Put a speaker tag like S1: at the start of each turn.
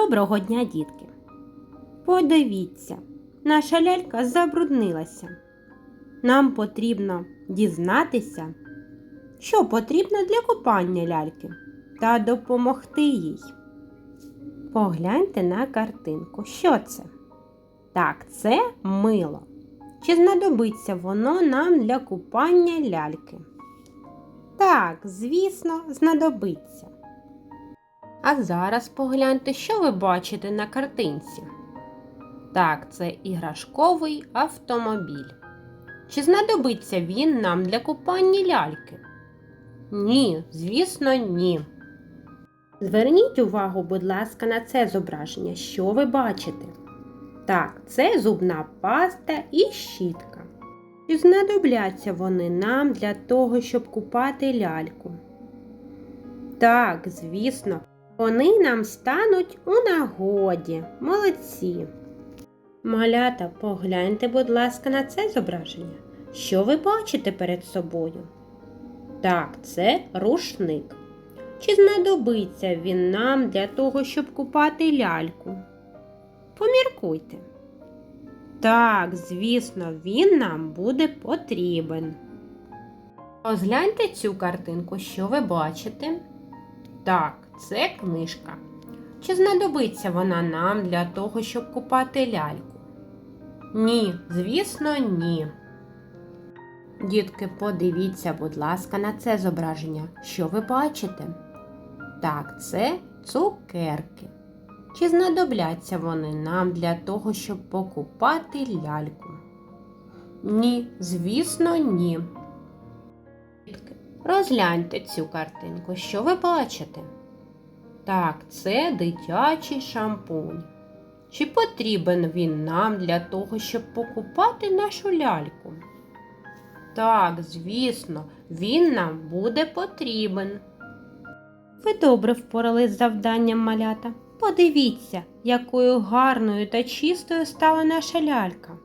S1: Доброго дня, дітки! Подивіться, наша лялька забруднилася. Нам потрібно дізнатися, що потрібно для купання ляльки та допомогти їй. Погляньте на картинку. Що це? Так, це мило. Чи знадобиться воно нам для купання ляльки? Так, звісно, знадобиться. А зараз погляньте, що ви бачите на картинці. Так, це іграшковий автомобіль. Чи знадобиться він нам для купання ляльки? Ні, звісно, ні. Зверніть увагу, будь ласка, на це зображення. Що ви бачите? Так, це зубна паста і щітка. Чи знадобляться вони нам для того, щоб купати ляльку? Так, звісно, вони нам стануть у нагоді. Молодці. Малята, погляньте, будь ласка, на це зображення. Що ви бачите перед собою? Так, це рушник. Чи знадобиться він нам для того, щоб купати ляльку? Поміркуйте. Так, звісно, він нам буде потрібен. Розгляньте цю картинку, що ви бачите? Так, це книжка. Чи знадобиться вона нам для того, щоб купати ляльку? Ні, звісно, ні. Дітки, подивіться, будь ласка, на це зображення. Що ви бачите? Так, це цукерки. Чи знадобляться вони нам для того, щоб покупати ляльку? Ні, звісно, ні. Дітки, Розгляньте цю картинку, що ви бачите? Так, це дитячий шампунь. Чи потрібен він нам для того, щоб покупати нашу ляльку? Так, звісно, він нам буде потрібен. Ви добре впорались з завданням малята. Подивіться, якою гарною та чистою стала наша лялька.